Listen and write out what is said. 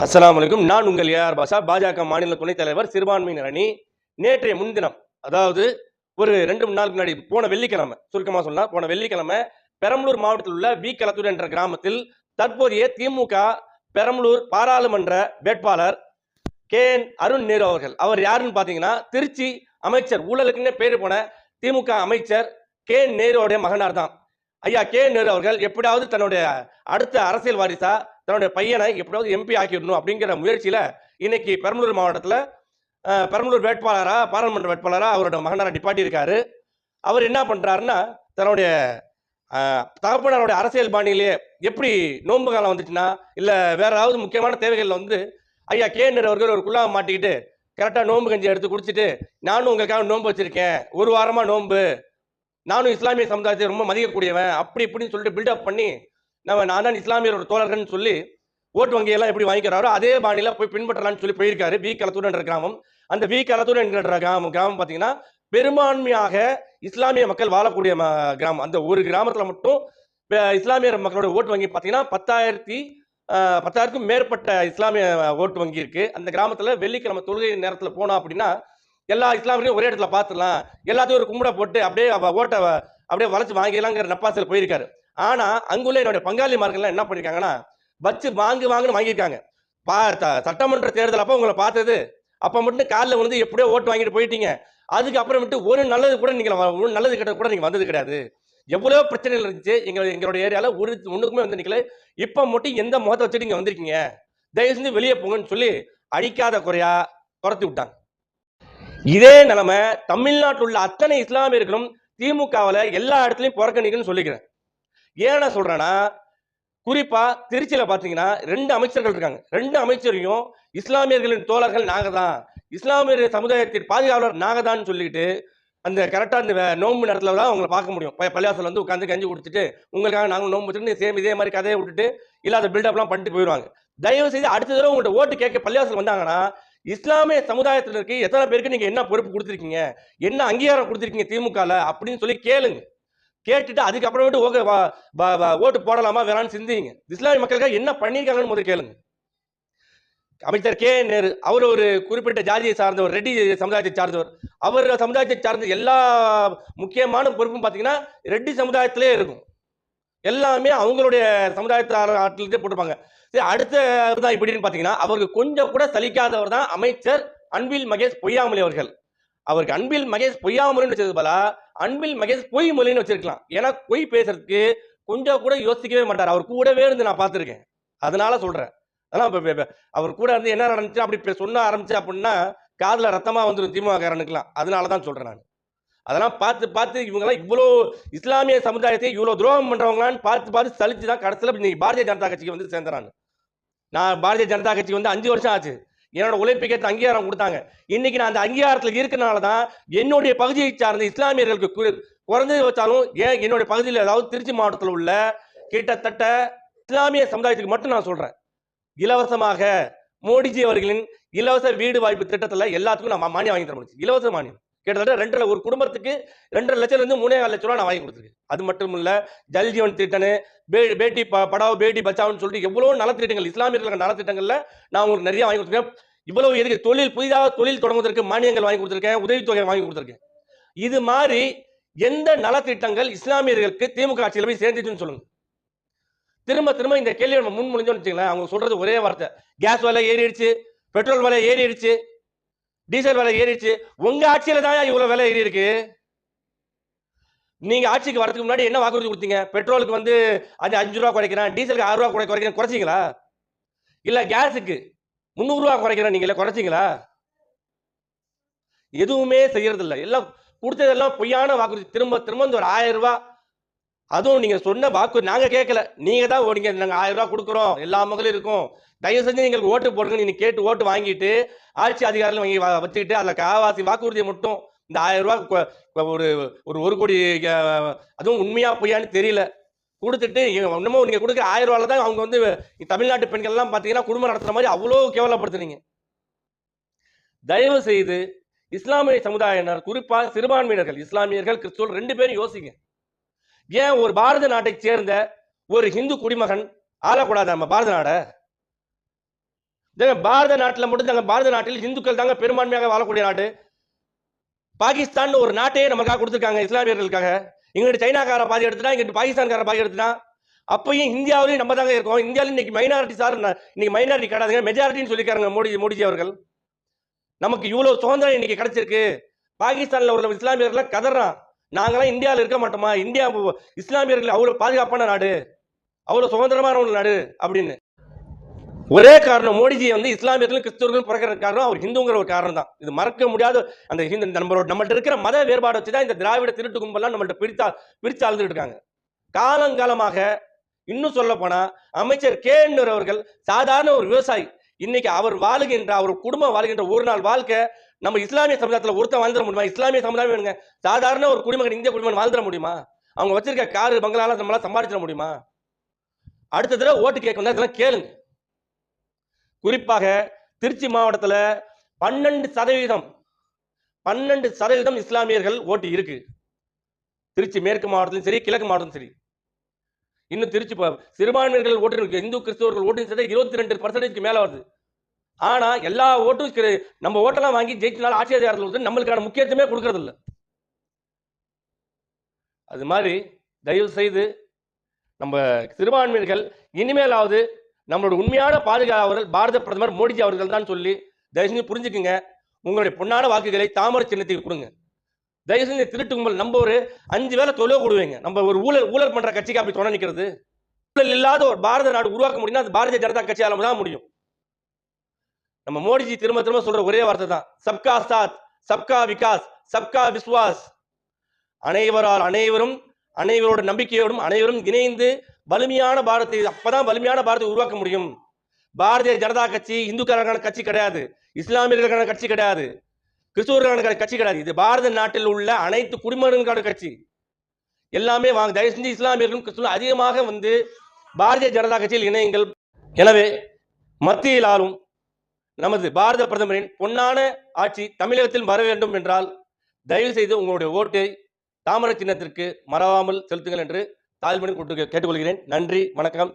அஸ்லாம் வலைக்கும் நான் உங்கள் ஏஆர் பாஷா பாஜக மாநில துணைத் தலைவர் சிறுபான்மையினர் அணி நேற்றைய முன்தினம் அதாவது ஒரு ரெண்டு மூணு நாளுக்கு முன்னாடி போன வெள்ளிக்கிழமை சுருக்கமாக சொன்னால் போன வெள்ளிக்கிழமை பெரம்பலூர் மாவட்டத்தில் உள்ள வி களத்தூர் என்ற கிராமத்தில் தற்போதைய திமுக பெரம்பலூர் பாராளுமன்ற வேட்பாளர் கே என் அருண் நேரு அவர்கள். அவர் யாருன்னு பார்த்தீங்கன்னா திருச்சி அமைச்சர் ஊழலுக்குன்னே பேர் போன திமுக அமைச்சர் கே நேருடைய மகனார் தான். ஐயா கே நேரு அவர்கள் எப்படியாவது தன்னுடைய அடுத்த அரசியல் வாரிசா தன்னுடைய பையனை எப்படியாவது எம்பி ஆக்கிடணும் அப்படிங்கிற முயற்சியில் இன்னைக்கு பெரம்பலூர் மாவட்டத்தில் பெரம்பலூர் வேட்பாளராக பாராளுமன்ற வேட்பாளராக அவரோட மகனாரா நிப்பாட்டி இருக்காரு. அவர் என்ன பண்ணுறாருன்னா தன்னுடைய அஹ், அரசியல் பாணியிலேயே எப்படி நோன்பு காலம் வந்துச்சுன்னா இல்லை வேற ஏதாவது முக்கியமான தேவைகளில் வந்து ஐயா கே அவர்கள் ஒரு குள்ளாவை மாட்டிக்கிட்டு கரெக்டாக நோன்பு கஞ்சி எடுத்து குடிச்சிட்டு நானும் உங்களுக்காக நோன்பு வச்சுருக்கேன். ஒரு வாரமாக நோன்பு. நானும் இஸ்லாமிய சமுதாயத்தை ரொம்ப மதிக்கக்கூடியவன். அப்படி இப்படின்னு சொல்லிட்டு பில்டப் பண்ணி நம்ம நான் தான் இஸ்லாமியரோட தோழர்கள்னு சொல்லி ஓட்டு வங்கியெல்லாம் எப்படி வாங்கிக்கிறாரோ அதே பாணியில் போய் பின்பற்றலாம்னு சொல்லி போயிருக்காரு வி கலத்தூர் என்ற கிராமம். அந்த வி கலத்தூர் என்கிற கிராமம் கிராமம் பார்த்தீங்கன்னா பெரும்பான்மையாக இஸ்லாமிய மக்கள் வாழக்கூடிய ம- கிராமம். அந்த ஒரு கிராமத்தில் மட்டும் இஸ்லாமியர் மக்களோட ஓட்டு வங்கி பார்த்தீங்கன்னா பத்தாயிரத்தி பத்தாயிரத்துக்கும் மேற்பட்ட இஸ்லாமிய ஓட்டு வங்கி இருக்கு. அந்த கிராமத்தில் வெள்ளிக்கிழமை தொழுகை நேரத்தில் போனோம் அப்படின்னா எல்லா இஸ்லாமியரையும் ஒரே இடத்துல பார்த்துடலாம் எல்லாத்தையும் ஒரு கும்பிட போட்டு அப்படியே ஓட்டை அப்படியே வளைச்சு வாங்கிடலாங்கிற நப்பாசில் போயிருக்காரு. ஆனா அங்குள்ள என்னுடைய பங்காளிமார்கள் என்ன பண்ணிருக்காங்கன்னா வச்சு வாங்கு வாங்குன்னு வாங்கியிருக்காங்க. பா சட்டமன்ற தேர்தல் அப்போ உங்களை பார்த்தது. அப்போ மட்டும் காலில் வந்து எப்படியோ ஓட்டு வாங்கிட்டு போயிட்டீங்க. அதுக்கப்புறமேட்டு ஒரு நல்லது கூட நீங்கள் ஒரு நல்லது கிட்ட கூட நீங்கள் வந்தது கிடையாது. எவ்வளோ பிரச்சனைகள் இருந்துச்சு எங்க எங்களுடைய ஏரியாவில் ஒரு ஒன்றுக்குமே வந்து நிற்கல இப்போ மட்டும் எந்த முகத்தை வச்சுட்டு நீங்கள் வந்திருக்கீங்க? தயவு செஞ்சு வெளியே போங்கன்னு சொல்லி அழிக்காத குறையா துரத்தி விட்டாங்க. இதே நிலைமை தமிழ்நாட்டில் உள்ள அத்தனை இஸ்லாமியர்களும் திமுகவில் எல்லா இடத்துலையும் புறக்கணிக்குன்னு சொல்லிக்கிறேன். ஏன் நான் சொல்றேன்னா குறிப்பா திருச்சியில பாத்தீங்கன்னா ரெண்டு அமைச்சர்கள் இருக்காங்க. ரெண்டு அமைச்சரையும் இஸ்லாமியர்களின் தோழர்கள் நாங்க தான் இஸ்லாமியர் சமுதாயத்தின் பாதுகாவலர் நாங்க தான் சொல்லிட்டு அந்த கரெக்டாக அந்த நோம்பு நேரத்தில் தான் அவங்களை பார்க்க முடியும். பள்ளியாசல் வந்து உட்காந்து கஞ்சி கொடுத்துட்டு உங்களுக்காக நாங்கள் நோம்பு வச்சுட்டு சேம் இதே மாதிரி கதையை விட்டுட்டு இல்லாத பில்டப்லாம் பண்ணிட்டு போயிடுவாங்க. தயவு செய்து அடுத்த தடவை உங்கள்கிட்ட ஓட்டு கேட்க பள்ளியாசல் வந்தாங்கன்னா இஸ்லாமிய சமுதாயத்தில் இருக்க எத்தனை பேருக்கு நீங்கள் என்ன பொறுப்பு கொடுத்துருக்கீங்க? என்ன அங்கீகாரம் கொடுத்துருக்கீங்க திமுகவில் அப்படின்னு சொல்லி கேளுங்க. கேட்டுட்டு அதுக்கப்புறமேட்டு ஓகே வா- ஓட்டு போடலாமா வேணான்னு சிந்திங்க. இஸ்லாமிய மக்களுக்காக என்ன பண்ணியிருக்காங்கன்னு முதல் கேளுங்க. அமைச்சர் கே. நேரு அவர் ஒரு குறிப்பிட்ட ஜாதியை சார்ந்தவர் ரெட்டி சமுதாயத்தை சார்ந்தவர். அவர் சமுதாயத்தை சார்ந்த எல்லா முக்கியமான பொறுப்பும் பார்த்தீங்கன்னா ரெட்டி சமுதாயத்திலே இருக்கும். எல்லாமே அவங்களுடைய சமுதாயத்தார் ஆட்டிலே போட்டிருப்பாங்க. சரி அடுத்த தான் இப்படின்னு பார்த்தீங்கன்னா அவருக்கு கொஞ்சம் கூட சலிக்காதவர் தான் அமைச்சர் அன்பில் மகேஷ் பொய்யாமலை அவர்கள். அவருக்கு அன்பில் மகேஷ் பொய்யாமலைன்னு வச்சது போல அன்பில் மகேஷ் பொய் மொழின்னு வச்சிருக்கலாம். ஏன்னா பொய் பேசுறதுக்கு கொஞ்சம் கூட யோசிக்கவே மாட்டார். அவர் கூடவே இருந்து நான் பார்த்துருக்கேன். அதனால சொல்றேன். அதெல்லாம் அவர் கூட இருந்து என்ன நடந்துச்சு? அப்படி சொன்ன ஆரம்பிச்சு அப்படின்னா காதில் ரத்தமாக வந்துடும் திமுக அதனால தான் சொல்கிறேன் நான். அதெல்லாம் பார்த்து பார்த்து இவங்கெல்லாம் இவ்வளோ இஸ்லாமிய சமுதாயத்தை இவ்வளோ துரோகம் பண்ணுறவங்களான்னு பார்த்து பார்த்து சலிச்சு தான் கடைசியில் இன்னைக்கு பாரதிய ஜனதா கட்சிக்கு வந்து சேர்ந்துறான் நான் பாரதிய ஜனதா கட்சிக்கு வந்து அஞ்சு வருஷம் ஆச்சு. என்னோட உழைப்புக்கேற்ற அங்கீகாரம் கொடுத்தாங்க. இன்னைக்கு நான் அந்த அங்கீகாரத்தில் இருக்கனால தான் என்னுடைய பகுதியை சார்ந்த இஸ்லாமியர்களுக்கு கு- குறைஞ்சது வச்சாலும் ஏன் என்னுடைய பகுதியில் அதாவது திருச்சி மாவட்டத்தில் உள்ள கிட்டத்தட்ட இஸ்லாமிய சமுதாயத்துக்கு மட்டும் நான் சொல்றேன். இலவசமாக மோடிஜி அவர்களின் இலவச வீடு வாய்ப்பு திட்டத்தில் எல்லாத்துக்கும் நான் மானியம் வாங்கி தர முடிச்சு இலவச மானியம். கிட்டத்தட்ட ரெண்டரை ஒரு குடும்பத்துக்கு ரெண்டரை லட்சம் இருந்து மூணே லட்ச ரூபா நான் வாங்கி கொடுத்துருக்கேன். அது மட்டும் இல்ல ஜல் ஜீவன் திட்டனு பே பேட்டி ப- படாவோ பேட்டி பச்சாவோன்னு சொல்லிட்டு எவ்வளவு நலத்திட்டங்கள் இஸ்லாமியர்கள் நலத்திட்டங்கள்ல நான் உங்களுக்கு நிறைய வாங்கி கொடுத்துருக்கேன். இவ்வளவு எதுக்கு? தொழில் புதிதாக தொழில் தொடங்குவதற்கு மானியங்கள் வாங்கி கொடுத்துருக்கேன் உதவித்தொகை வாங்கி கொடுத்துருக்கேன். இது மாதிரி எந்த நலத்திட்டங்கள் இஸ்லாமியர்களுக்கு திமுக ஆட்சியில் போய் சேர்ந்துச்சுன்னு சொல்லுங்க. திரும்ப திரும்ப இந்த கேள்வி நம்ம முன் முடிஞ்சோம்னு வச்சுங்களேன் அவங்க சொல்றது ஒரே வார்த்தை. கேஸ் விலை ஏறிடுச்சு பெட்ரோல் விலை ஏறிடுச்சு டீசல் விலை ஏறிடுச்சு. உங்க ஆட்சியில தான் இவ்வளவு விலை ஏறி இருக்கு நீங்க ஆட்சிக்கு வரதுக்கு முன்னாடி என்ன வாக்குறுதி கொடுத்தீங்க? பெட்ரோலுக்கு வந்து அது அஞ்சு ரூபா குறைக்கிறேன் டீசலுக்கு ஆறு ரூபா குறை குறைக்கிறேன் குறைச்சிங்களா? இல்ல கேஸுக்கு முந்நூறு ரூபா குறைக்கிறேன் நீங்களே குறைச்சிங்களா? எதுவுமே செய்யறது எல்லாம் கொடுத்ததெல்லாம் பொய்யான வாக்குறுதி. திரும்ப திரும்ப இந்த ஒரு ஆயிரம் ரூபாய் அதுவும் நீங்க சொன்ன வாக்கு நாங்க கேட்கல. நீங்க தான் ஓடிங்க நாங்க ஆயிரம் ரூபாய் கொடுக்குறோம். எல்லா மக்களும் இருக்கும். தயவு செஞ்சு நீங்கள் ஓட்டு போடுங்க நீங்க கேட்டு ஓட்டு வாங்கிட்டு ஆட்சி அதிகாரிகள் வாங்கி வச்சுக்கிட்டு அதுல காவாசி வாக்குறுதியை மட்டும் இந்த ஆயிரம் ரூபாய் கொ- ஒரு ஒரு ஒரு கோடி அதுவும் உண்மையா பொய்யான்னு தெரியல. கொடுத்துட்டு இன்னமும் நீங்க கொடுக்குற ஆயிரம் ரூபாயில தான் அவங்க வந்து தமிழ்நாட்டு பெண்கள் எல்லாம் பாத்தீங்கன்னா குடும்பம் நடத்துற மாதிரி அவ்வளோ கேவலப்படுத்துறீங்க தயவு செய்து இஸ்லாமிய சமுதாயினர் குறிப்பாக சிறுபான்மையினர்கள் இஸ்லாமியர்கள் கிறிஸ்துவர்கள் ரெண்டு பேரும் யோசிங்க. ஏன் ஒரு பாரத நாட்டை சேர்ந்த ஒரு ஹிந்து குடிமகன் ஆளக்கூடாது நம்ம பாரத நாட? பாரத நாட்டில் மட்டும் தாங்க பாரத நாட்டில் இந்துக்கள் தாங்க பெரும்பான்மையாக வாழக்கூடிய நாடு. பாகிஸ்தான் ஒரு நாட்டையே நமக்காக கொடுத்துருக்காங்க இஸ்லாமியர்களுக்காக இங்கிட்டு சைனாக்கார பாதி எடுத்துனா இங்கிட்டு பாகிஸ்தான்கார பாதி எடுத்துனா அப்பயும் இந்தியாவிலையும் நம்ம தாங்க இருக்கோம். இந்தியாவிலும் இன்னைக்கு மைனாரிட்டி சார் இன்னைக்கு மைனாரிட்டி கிடையாதுங்க மெஜாரிட்டின்னு சொல்லிக்காருங்க மோடி மோடிஜி அவர்கள். நமக்கு இவ்வளோ சுதந்திரம் இன்னைக்கு கிடைச்சிருக்கு. பாகிஸ்தானில் உள்ள இஸ்லாமியர்கள் கதறான். நாங்களாம் இந்தியாவில் இருக்க மாட்டோமா? இந்தியா இஸ்லாமியர்கள் அவ்வளோ பாதுகாப்பான நாடு. அவ்வளோ சுதந்திரமான ஒரு நாடு அப்படின்னு. ஒரே காரணம் மோடிஜி வந்து இஸ்லாமியர்களும் கிறிஸ்தவர்களும் பிறக்கிற காரணம் அவர் ஹிந்துங்கிற ஒரு காரணம் தான். இது மறக்க முடியாத அந்த ஹிந்து நம்மளோட நம்மள்ட்ட இருக்கிற மத வேறுபாடு வச்சு தான் இந்த திராவிட திருட்டு கும்பலாம் நம்மள்ட்ட பிரித்தா பிரித்து அழுதுட்டு இருக்காங்க காலங்காலமாக இன்னும் சொல்ல போனா அமைச்சர் கே அவர்கள் சாதாரண ஒரு விவசாயி. இன்னைக்கு அவர் வாழுகின்ற அவர் குடும்பம் வாழ்கின்ற ஒரு நாள் வாழ்க்கை நம்ம இஸ்லாமிய சமுதாயத்தில் ஒருத்தன் வாழ்ந்துட முடியுமா? இஸ்லாமிய சமுதாயம் வேணுங்க. சாதாரண ஒரு குடிமகன் இந்திய குடிமகன் வாழ்ந்துட முடியுமா? அவங்க வச்சிருக்க காரு பங்களால நம்மளால சம்பாதிச்சிட முடியுமா? அடுத்த தடவை ஓட்டு கேட்க வந்தா இதெல்லாம் கேளுங்க. குறிப்பாக திருச்சி மாவட்டத்தில் பன்னெண்டு சதவீதம் பன்னெண்டு சதவீதம் இஸ்லாமியர்கள் ஓட்டு இருக்கு. திருச்சி மேற்கு மாவட்டத்திலும் சரி கிழக்கு மாவட்டத்திலும் சரி. இன்னும் திருச்சி ப- ஓட்டு இருக்கு. இந்து கிறிஸ்தவர்கள் ஓட்டு சதவீதம் இருபத்தி ரெண்டு பர்சன்டேஜ்க்கு மேலே வருது. ஆனா எல்லா ஓட்டும் நம்ம ஓட்டெல்லாம் வாங்கி ஜெயிச்சினால ஆட்சி அதிகாரத்தில் வந்து நம்மளுக்கான முக்கியத்துவமே கொடுக்கறதில்ல. அது மாதிரி தயவு செய்து நம்ம சிறுபான்மையினர்கள் இனிமேலாவது நம்மளோட உண்மையான பாதுகாவலர் பாரத பிரதமர் மோடிஜி அவர்கள் தான் சொல்லி தயவு செஞ்சு புரிஞ்சுக்குங்க. உங்களுடைய பொன்னான வாக்குகளை தாமரை சின்னத்துக்கு கொடுங்க. தயவு செஞ்சு திருட்டு கும்பல் நம்ம ஒரு அஞ்சு வேலை தொழில் கொடுவீங்க நம்ம ஒரு ஊழல் ஊழல் பண்ற கட்சிக்கு அப்படி துணை நிற்கிறது ஊழல் இல்லாத ஒரு பாரத நாடு உருவாக்க முடியும்னா அது பாரதிய ஜனதா கட்சியால் தான் முடியும். நம்ம மோடிஜி திரும்ப திரும்ப சொல்ற ஒரே வார்த்தை தான். சப்கா சாத் சப்கா விகாஸ் சப்கா விஸ்வாஸ். அனைவரால் அனைவரும் அனைவரோட நம்பிக்கையோடும் அனைவரும் இணைந்து வலிமையான பாரதத்தை அப்பதான் வலிமையான பாரதத்தை உருவாக்க முடியும். பாரதிய ஜனதா கட்சி இந்துக்களுக்கான கட்சி கிடையாது. இஸ்லாமியர்களுக்கான கட்சி கிடையாது. கிறிஸ்துவர்களுக்கான கட்சி கிடையாது. இது பாரத நாட்டில் உள்ள அனைத்து குடிமகன்களுக்கான கட்சி. எல்லாமே வாங்க தயவு செஞ்சு இஸ்லாமியர்களும் கிறிஸ்துவ அதிகமாக வந்து பாரதிய ஜனதா கட்சியில் இணையுங்கள். எனவே மத்தியில் ஆளும் நமது பாரத பிரதமரின் பொன்னான ஆட்சி தமிழகத்தில் வர வேண்டும் என்றால் தயவு செய்து உங்களுடைய ஓட்டை தாமரை சின்னத்திற்கு மறவாமல் செலுத்துங்கள் என்று தாழ்மையுடன் கூட்டு கேட்டுக்கொள்கிறேன். நன்றி வணக்கம்.